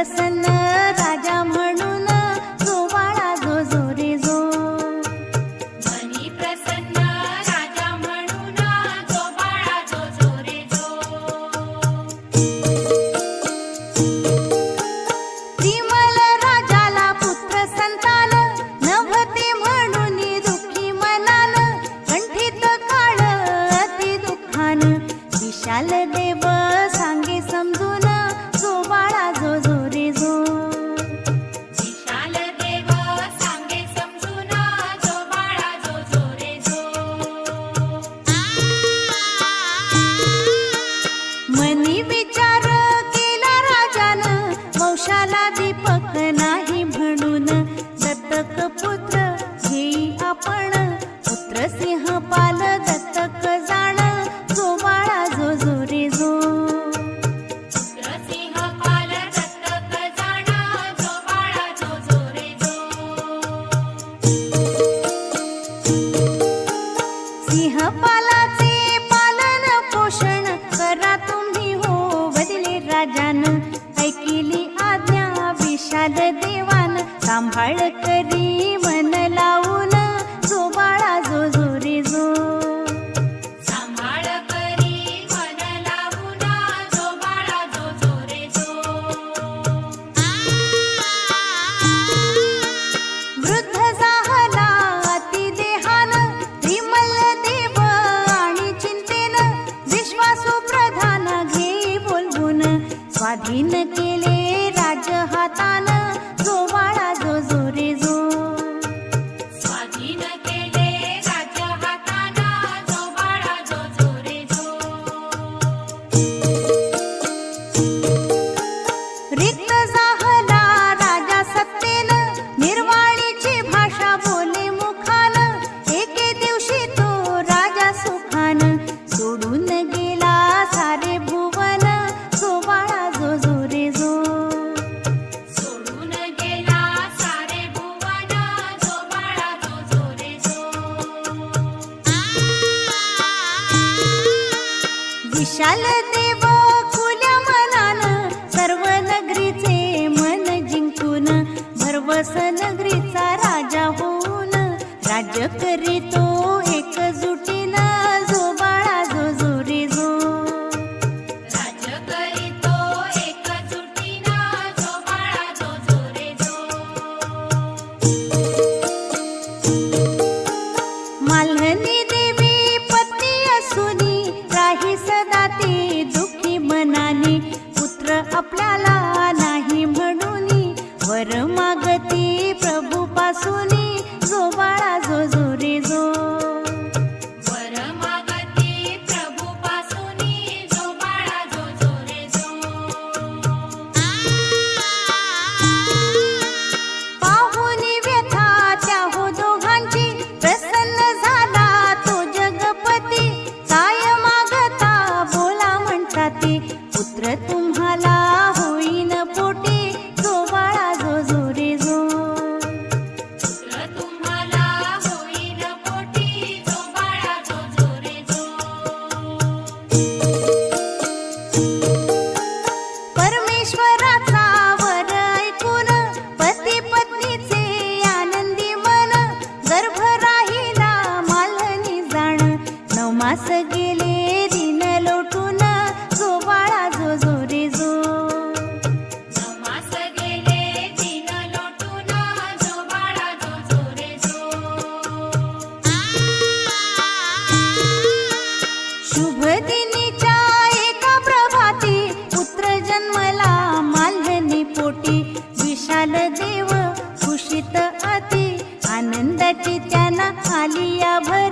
प्रसन्न आनंदाची त्यांना आली या भर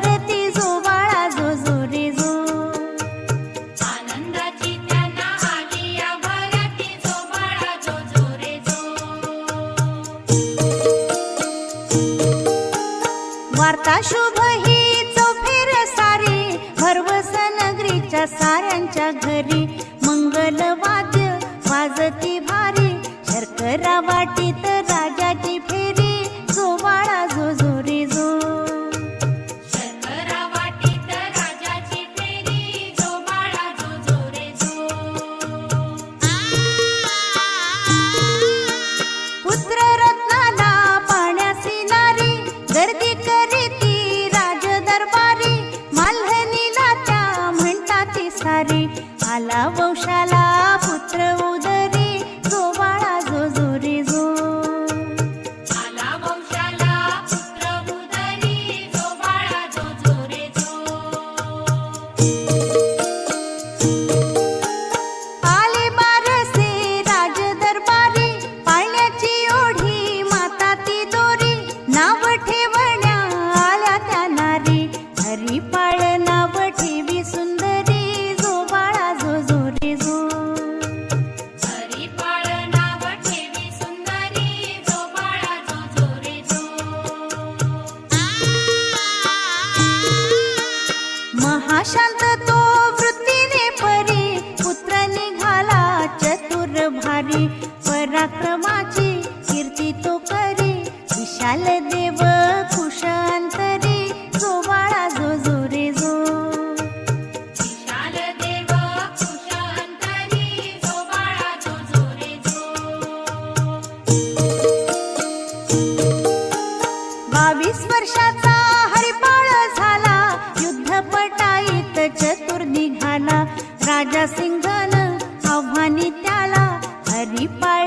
हरी पा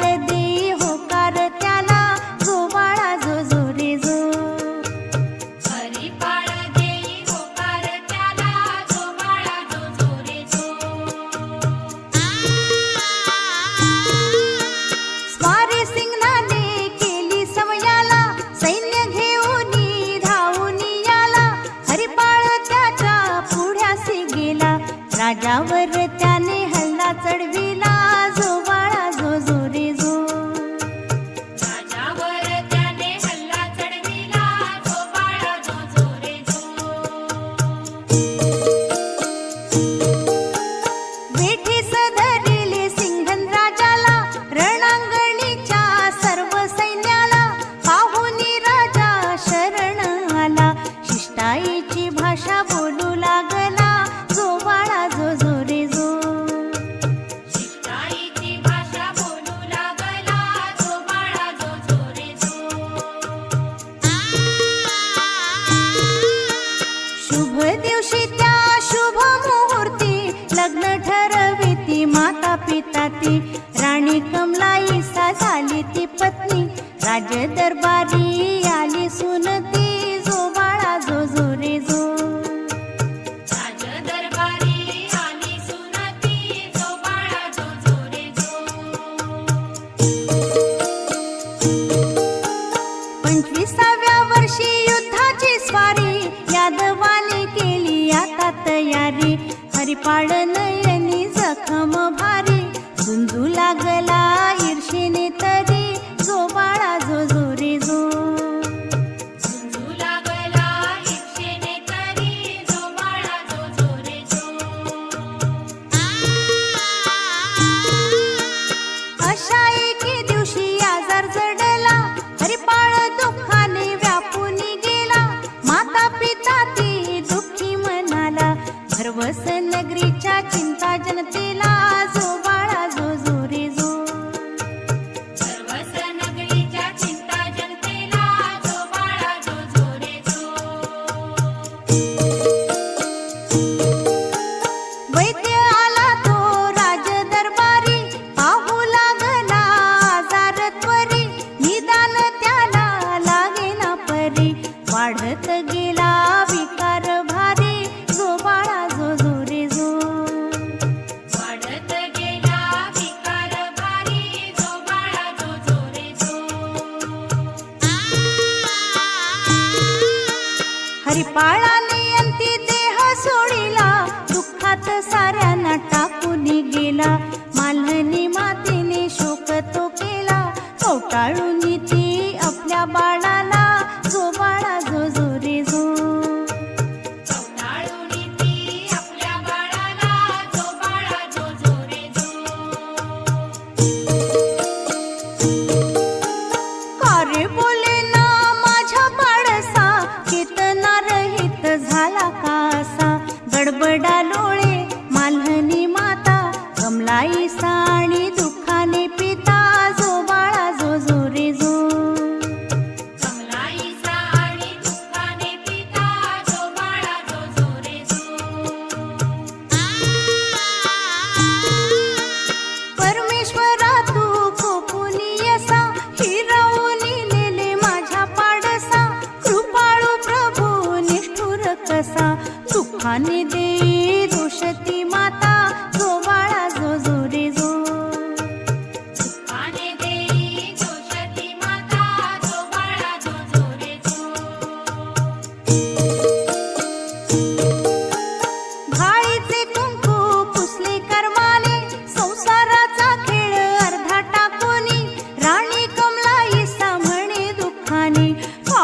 राज दरबारी आली सुनती जोबाळा जो जो रे जो. पंचवीसाव्या वर्षी युद्धाची स्वारी यादवाने केली आता तयारी. हरिपाळन वसनगरीच्या चिंता जनतेला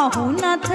বাহুনাথ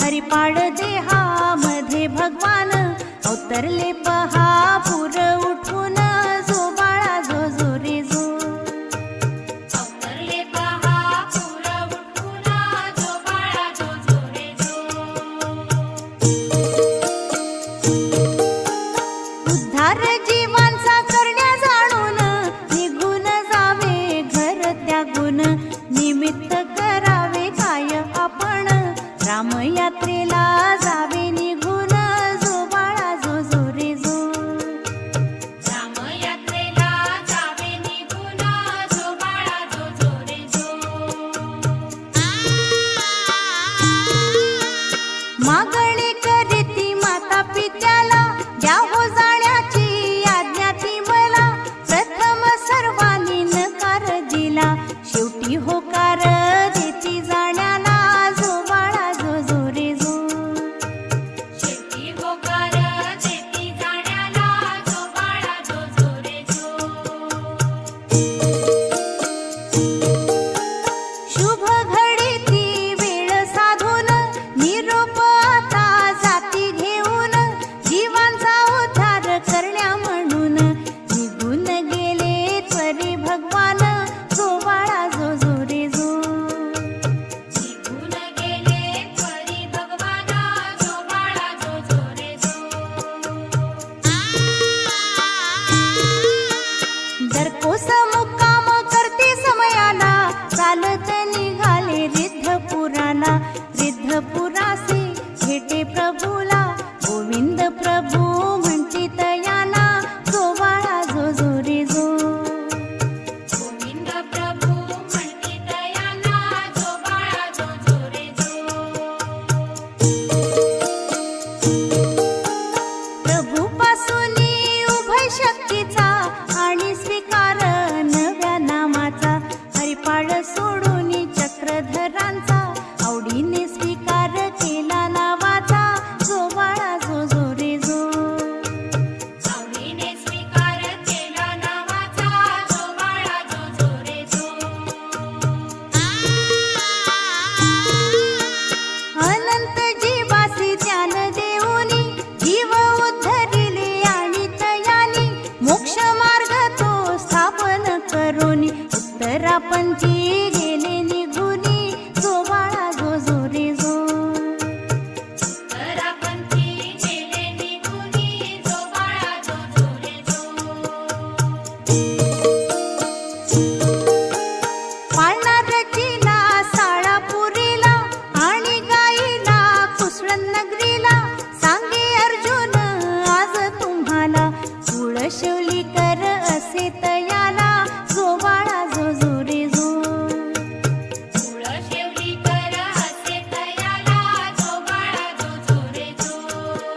हरिपाड देहामध्ये भगवान अवतरले पहा पुर